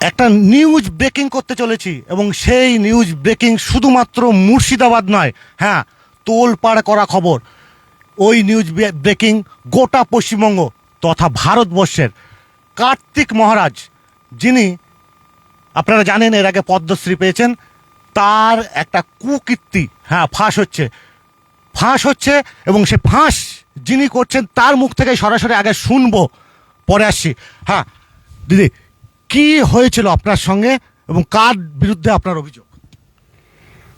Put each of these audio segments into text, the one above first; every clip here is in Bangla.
একটা নিউজ ব্রেকিং করতে চলেছি এবং সেই নিউজ ব্রেকিং শুধুমাত্র মুর্শিদাবাদ নয় হ্যাঁ তোলপাড় করা খবর। ওই নিউজ ব্রেকিং গোটা পশ্চিমবঙ্গ তথা ভারতবর্ষের। কার্তিক মহারাজ, যিনি আপনারা জানেন এর আগে পদ্মশ্রী পেয়েছেন, তার একটা কুকীর্তি হ্যাঁ ফাঁস হচ্ছে। ফাঁস হচ্ছে এবং সে ফাঁস যিনি করছেন তার মুখ থেকে সরাসরি আগে শুনব। পরে আসছি। হ্যাঁ দিদি কি হয়েছিল আপনার সঙ্গে এবং কার বিরুদ্ধে আপনার অভিযোগ?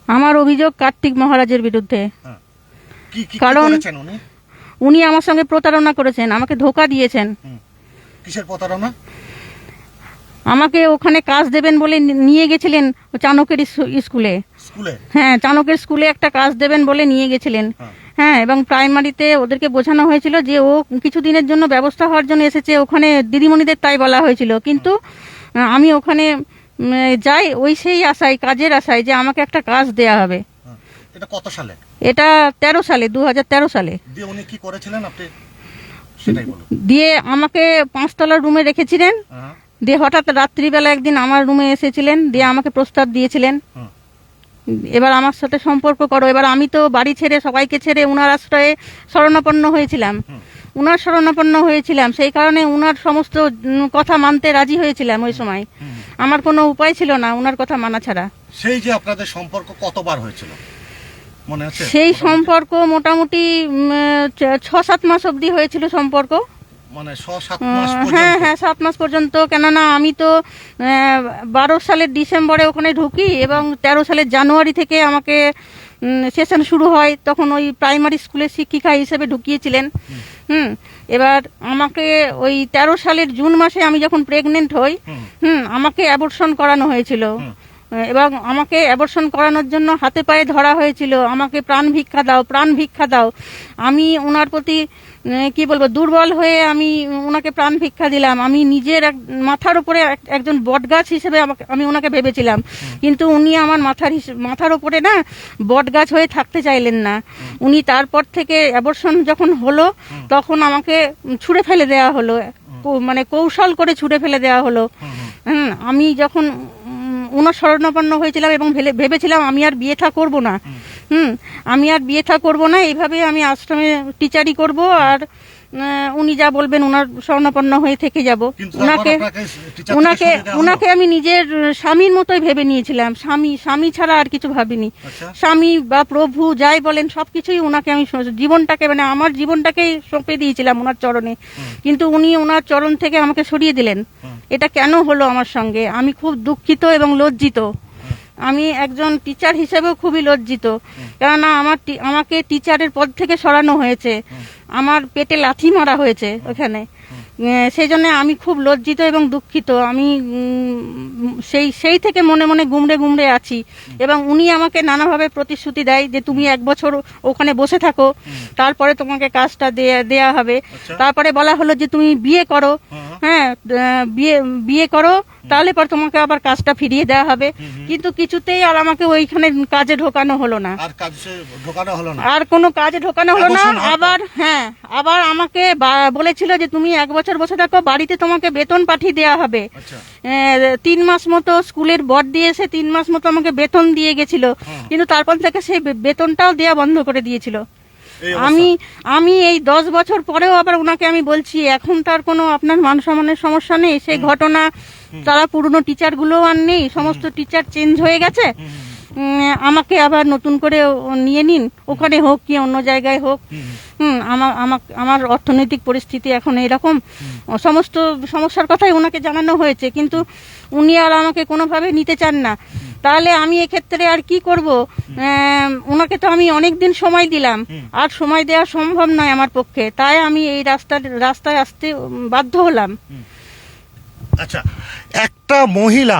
আমার অভিযোগ কার্তিক মহারাজের বিরুদ্ধে। কি কারণ- উনি? উনি আমার সঙ্গে প্রতারণা করেছেন আমাকে ধোকা দিয়েছেন। কিসের প্রতারণা? আমাকে ওখানে কাজ দেবেন বলে নিয়ে গেছিলেন চাণকের স্কুলে। হ্যাঁ চাণকের স্কুলে একটা কাজ দেবেন বলে নিয়ে গেছিলেন। হ্যাঁ। হ্যাঁ এবং প্রাইমারিতে ওদেরকে বোঝানো হয়েছিল যে ও কিছু দিনের জন্য ব্যবস্থা হওয়ার জন্য এসেছে ওখানে দিদিমণিদের তাই বলা হয়েছিল। কিন্তু আমি ওখানে যাই ওই সেই আশায় কাজের আশায় যে আমাকে একটা কাজ দেয়া হবে। হ্যাঁ। এটা কত সালে? এটা তেরো সালে দু হাজার তেরো সালে। দিয়ে উনি কি করেছিলেন আপনি? দিয়ে আমাকে পাঁচতলার রুমে রেখেছিলেন। হ্যাঁ। দিয়ে হঠাৎ রাত্রিবেলা একদিন আমার রুমে এসেছিলেন দিয়ে আমাকে প্রস্তাব দিয়েছিলেন। এবার আমার সাথে সম্পর্ক করো এবার আমি তো বাড়ি ছেড়ে সবাইকে ছেড়ে উনার আশ্রয়ে শরণাপন্ন হয়েছিলাম। উনার শরণাপন্ন হয়েছিলাম সেই কারণে উনার সমস্ত কথা মানতে রাজি হয়েছিলাম ওই সময়। আমার কোনো উপায় ছিল না উনার কথা মানা ছাড়া। সেই যে আপনাদের সম্পর্ক কতবার হয়েছিল? মনে আছে? সেই সম্পর্ক মোটামুটি ছ- ছ সাত মাস অবধি হয়েছিল সম্পর্ক। মানে মাস হ্যাঁ হ্যাঁ সাত মাস পর্যন্ত। কেননা আমি তো বারো সালের ডিসেম্বরে ওখানে ঢুকি এবং তেরো সালের জানুয়ারি থেকে আমাকে সেশন শুরু হয়। তখন ওই প্রাইমারি স্কুলের শিক্ষিকা হিসেবে ঢুকিয়েছিলেন। হুম। এবার আমাকে ওই তেরো সালের জুন মাসে আমি যখন প্রেগনেন্ট হই হুম। হুম আমাকে অ্যাবর্শন করানো হয়েছিল। এবং আমাকে অ্যাবর্শন করানোর জন্য হাতে পায়ে ধরা হয়েছিল। আমাকে প্রাণ ভিক্ষা দাও প্রাণ ভিক্ষা দাও। আমি ওনার প্রতি কি বলব দুর্বল হয়ে আমি ওনাকে প্রাণ ভিক্ষা দিলাম। আমি নিজের এক মাথার উপরে এক- একজন বটগাছ হিসেবে আমাকে আমি ওনাকে ভেবেছিলাম। কিন্তু উনি আমার মাথার মাথার উপরে না বটগাছ হয়ে থাকতে চাইলেন না। উনি তারপর থেকে অ্যাবর্শন যখন হলো তখন আমাকে ছুঁড়ে ফেলে দেওয়া হলো। মানে কৌশল করে ছুঁড়ে ফেলে দেওয়া হলো। আমি যখন শরণাপন্ন হয়েছিলাম এবং ভেবেছিলাম আমি আর বিয়ে থা করব না। হুম। আমি আর বিয়ে থা করব না এইভাবে আমি আশ্রমে টিচারই করব আর উনি যা বলবেন ওনার শরণাপন্ন হয়ে থেকে যাব। ওনাকে ওনাকে? ওনাকে আমি নিজের স্বামীর মতোই ভেবে নিয়েছিলাম। স্বামী স্বামী ছাড়া আর কিছু ভাবিনি। আচ্ছা। স্বামী বা প্রভু যাই বলেন সব কিছুই ওনাকে আমি জীবনটাকে মানে আমার জীবনটাকেই সঁপে দিয়েছিলাম ওনার চরণে। কিন্তু উনি ওনার চরণ থেকে আমাকে সরিয়ে দিলেন। এটা কেন হলো আমার সঙ্গে? আমি খুব দুঃখিত এবং লজ্জিত। আমি একজন টিচার হিসেবেও খুবই লজ্জিত। কেননা আমার টি- আমাকে টিচারের পদ থেকে সরানো হয়েছে। আমার পেটে লাথি মারা হয়েছে ওখানে। সেই জন্য আমি খুব লজ্জিত এবং দুঃখিত। আমি সেই সেই থেকে মনে মনে গুমড়ে গুমড়ে আছি এবং উনি আমাকে নানাভাবে প্রতিশ্রুতি দেয় যে তুমি এক বছর ওখানে বসে থাকো তারপরে তোমাকে কাজটা দেয়া দেয়া হবে। আচ্ছা। তারপরে বলা হলো যে তুমি বিয়ে করো। হ্যাঁ। বিয়ে বিয়ে করো তাহলে পর তোমাকে আবার কাজটা ফিরিয়ে দেওয়া হবে। কিন্তু কিছুতেই আর আমাকে ওইখানে কাজে ঢোকানো হলো না। আর কাজ ঢোকানো হলো না। আর কোনো কাজে ঢোকানো হলো না? আবার হ্যাঁ আবার আমাকে বলেছিল যে তুমি এক বছর বসে থাকো বাড়িতে তোমাকে বেতন পাঠিয়ে দেওয়া হবে। আচ্ছা। তিন মাস মতো স্কুলের বট দিয়ে এসে তিন মাস মতো আমাকে বেতন দিয়ে গেছিল। কিন্তু তারপর থেকে সেই বেতনটাও দেওয়া বন্ধ করে দিয়েছিল। আমি আমি এই দশ বছর পরেও আবার ওনাকে আমি বলছি এখন তার কোনো আপনার মান সম্মানের সমস্যা নেই। সেই ঘটনা তারা পুরনো টিচারগুলোও আর নেই। সমস্ত টিচার চেঞ্জ হয়ে গেছে। আমাকে আবার নতুন করে নিয়ে নিন। ওখানে হোক কি অন্য জায়গায় হোক। হুম আমার আমার আমার অর্থনৈতিক পরিস্থিতি এখন এরকম। সমস্ত সমস্যার কথাই ওনাকে জানানো হয়েছে কিন্তু উনি আর আমাকে কোনোভাবে নিতে চান না। তাহলে আমি এক্ষেত্রে আর কি করব? ওনাকে তো আমি অনেক দিন সময় দিলাম। আর সময় দেওয়া সম্ভব নয় আমার পক্ষে। তাই আমি এই রাস্তার রাস্তায় আসতে বাধ্য হলাম। আচ্ছা একটা মহিলা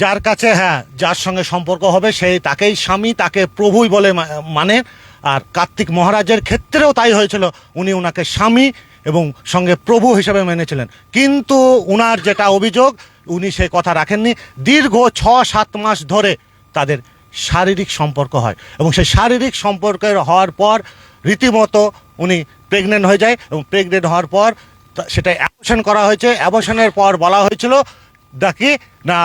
যার কাছে হ্যাঁ যার সঙ্গে সম্পর্ক হবে সেই তাকেই স্বামী, তাকে প্রভুই বলে মানে। আর কার্তিক মহারাজের ক্ষেত্রেও তাই হয়েছিল। উনি ওনাকে স্বামী এবং সঙ্গে প্রভু হিসেবে মেনেছিলেন। কিন্তু উনার যেটা অভিযোগ, উনি সে কথা রাখেননি। দীর্ঘ ছ সাত মাস ধরে তাদের শারীরিক সম্পর্ক হয় এবং সেই শারীরিক সম্পর্কের হওয়ার পর রীতিমতো উনি প্রেগনেন্ট হয়ে যায় এবং প্রেগনেন্ট হওয়ার পর সেটা অ্যাবর্শন করা হয়েছে। অ্যাবর্শনের পর বলা হয়েছিল নাকি না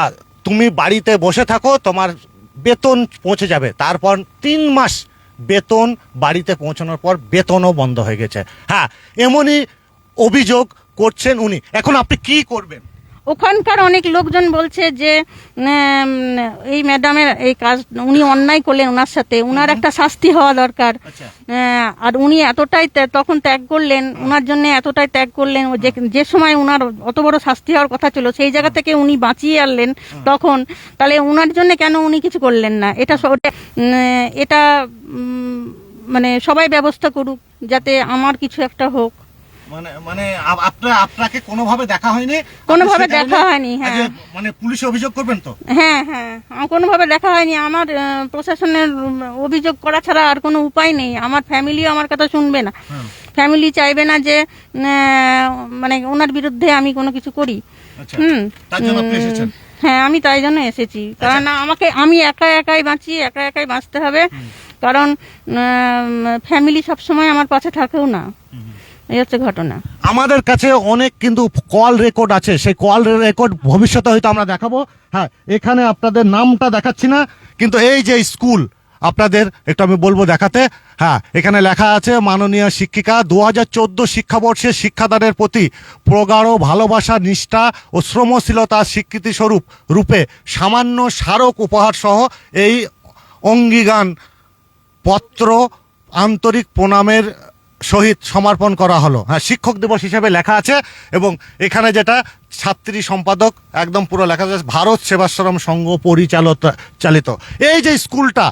তুমি বাড়িতে বসে থাকো, তোমার বেতন পৌঁছে যাবে। তারপর তিন মাস বেতন বাড়িতে পৌঁছানোর পর বেতনও বন্ধ হয়ে গেছে। হ্যাঁ এমনই অভিযোগ করছেন উনি। এখন আপনি কি করবেন? ওখানকার অনেক লোকজন বলছে যে এই ম্যাডামের এই কাজ উনি অন্যায় করলেন ওনার সাথে উনার একটা শাস্তি হওয়া দরকার। আচ্ছা। আর উনি এতটাই তখন ত্যাগ করলেন ওনার জন্য এতটাই ত্যাগ করলেন ও যে যে সময় উনার অত বড় শাস্তি হওয়ার কথা ছিল সেই জায়গা থেকে উনি বাঁচিয়ে আনলেন তখন তাহলে ওনার জন্য কেন উনি কিছু করলেন না? এটা এটা মানে সবাই ব্যবস্থা করুক যাতে আমার কিছু একটা হোক। মানে মানে আপনার আপনাকে কোনোভাবে দেখা হয়নি? কোনোভাবে দেখা হয়নি, হ্যাঁ। মানে পুলিশে অভিযোগ করবেন তো? হ্যাঁ হ্যাঁ। কোনোভাবে দেখা হয়নি। আমার প্রশাসনের অভিযোগ করা ছাড়া আর কোনো উপায় নেই। আমার ফ্যামিলিও আমার কথা শুনবে না। ফ্যামিলি চাইবে না যে মানে ওনার বিরুদ্ধে আমি কোনো কিছু করি। আচ্ছা। হুম। হ্যাঁ আমি তাই জন্য এসেছি। কারণ আমাকে আমি একা একাই বাঁচি একা একাই বাঁচতে হবে। কারণ ফ্যামিলি সবসময় আমার পাশে থাকেও না। এই হচ্ছে ঘটনা। আমাদের কাছে অনেক কিন্তু কল রেকর্ড আছে, সেই কল রেকর্ড ভবিষ্যতে হয়তো আমরা দেখাবো। হ্যাঁ এখানে আপনাদের নামটা দেখাচ্ছি না, কিন্তু এই যে স্কুল, আপনাদের একটু আমি বলব দেখাতে। হ্যাঁ এখানে লেখা আছে, মাননীয় শিক্ষিকা দু হাজার চোদ্দ শিক্ষাবর্ষের শিক্ষাদানের প্রতি প্রগাঢ় ভালোবাসা, নিষ্ঠা ও শ্রমশীলতা স্বীকৃতি স্বরূপ রূপে সামান্য স্মারক উপহার সহ এই অঙ্গীগান পত্র আন্তরিক প্রণামের সহিত সমর্পণ করা হলো। হ্যাঁ শিক্ষক দিবস হিসেবে লেখা আছে এবং এখানে যেটা ছাত্রী সম্পাদক একদম পুরো লেখা আছে, ভারত সেবাশ্রম সংঘ পরিচালত চালিত। এই যে স্কুলটা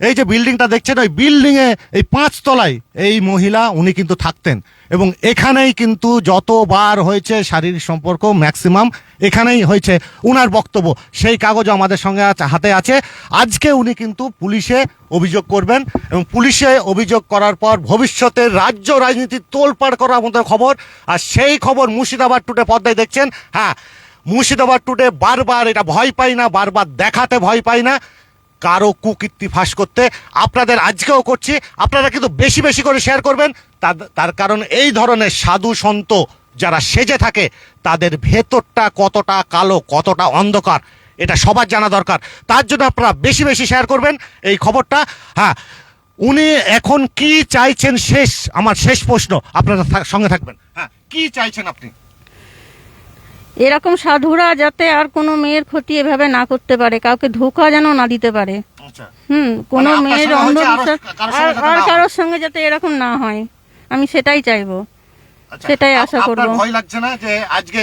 এই যে বিল্ডিংটা দেখছেন, ওই বিল্ডিংয়ে এই পাঁচ তলায় এই মহিলা উনি কিন্তু থাকতেন। এবং এখানেই কিন্তু যতবার হয়েছে শারীরিক সম্পর্ক ম্যাক্সিমাম, এখানেই হয়েছে উনার বক্তব্য। সেই কাগজ আমাদের সঙ্গে হাতে আছে। আজকে উনি কিন্তু পুলিশে অভিযোগ করবেন এবং পুলিশে অভিযোগ করার পর ভবিষ্যতে রাজ্য রাজনীতি তোলপাড় করার মতো খবর। আর সেই খবর মুর্শিদাবাদ টুডে পর্দায় দেখছেন। হ্যাঁ মুর্শিদাবাদ টুডে বারবার এটা ভয় পাই না, বারবার দেখাতে ভয় পাই না। কারও কুকীর্তি ফাঁস করতে আপনাদের আজকেও করছি। আপনারা কিন্তু বেশি বেশি করে শেয়ার করবেন। তার- কারণ এই ধরনের সাধু সন্ত যারা সেজে থাকে, তাদের ভেতরটা কতটা কালো, কতটা অন্ধকার, এটা সবার জানা দরকার। তার জন্য আপনারা বেশি বেশি শেয়ার করবেন এই খবরটা। হ্যাঁ উনি এখন কি চাইছেন শেষ, আমার শেষ প্রশ্ন, আপনারা সঙ্গে থাকবেন। হ্যাঁ কি চাইছেন আপনি? এরকম সাধুরা যাতে আর কোনো মেয়ের ক্ষতি এভাবে না করতে পারে কাউকে ধোকা যেন না দিতে পারে। আচ্ছা। হুম কোনো মানে মেয়ের হয়েছে, আরও অন্ধবিশ্বাস কারোর সঙ্গে আর যাতে আর না। কারোর সঙ্গে যাতে এরকম না হয় আমি সেটাই চাইব। আচ্ছা, সেটাই আশা করব। ভয় লাগছে না যে আজকে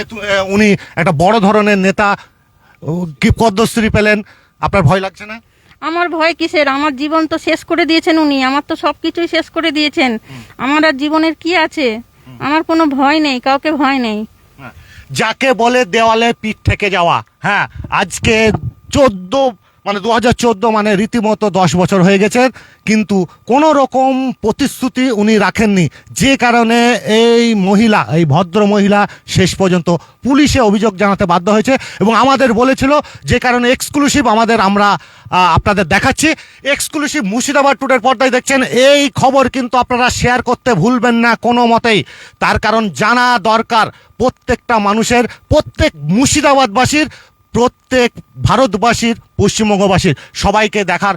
উনি একটা বড় ধরনের নেতা কি পদ্মশ্রী পেলেন? আপনার ভয় লাগছে না? আমার ভয় কিসের? আমার জীবন তো শেষ করে দিয়েছেন উনি আমার তো সবকিছুই শেষ করে দিয়েছেন। আমার আর জীবনের কি আছে? আমার কোনো ভয় নেই কাউকে ভয় নেই। যাকে বলে দেওয়ালে পিঠ থেকে যাওয়া। হ্যাঁ আজকে চোদ্দ মানে দু হাজার চোদ্দ মানে রীতিমতো দশ বছর হয়ে গেছে, কিন্তু কোনো রকম প্রতিশ্রুতি উনি রাখেননি। যে কারণে এই মহিলা, এই ভদ্র মহিলা শেষ পর্যন্ত পুলিশে অভিযোগ জানাতে বাধ্য হয়েছে এবং আমাদের বলেছিল যে কারণে এক্সক্লুসিভ আমাদের আমরা আপনাদের দেখাচ্ছি। এক্সক্লুসিভ মুর্শিদাবাদ টুডের পর্দায় দেখছেন। এই খবর কিন্তু আপনারা শেয়ার করতে ভুলবেন না কোনো মতেই। তার কারণ জানা দরকার প্রত্যেকটা মানুষের, প্রত্যেক মুর্শিদাবাদবাসীর প্রত্যেক ভারতবাসীর, পশ্চিমবঙ্গবাসীর সবাইকে দেখার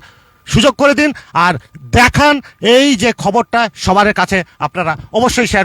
সুযোগ করে দিন। আর দেখান এই যে খবরটা সবার কাছে আপনারা অবশ্যই শেয়ার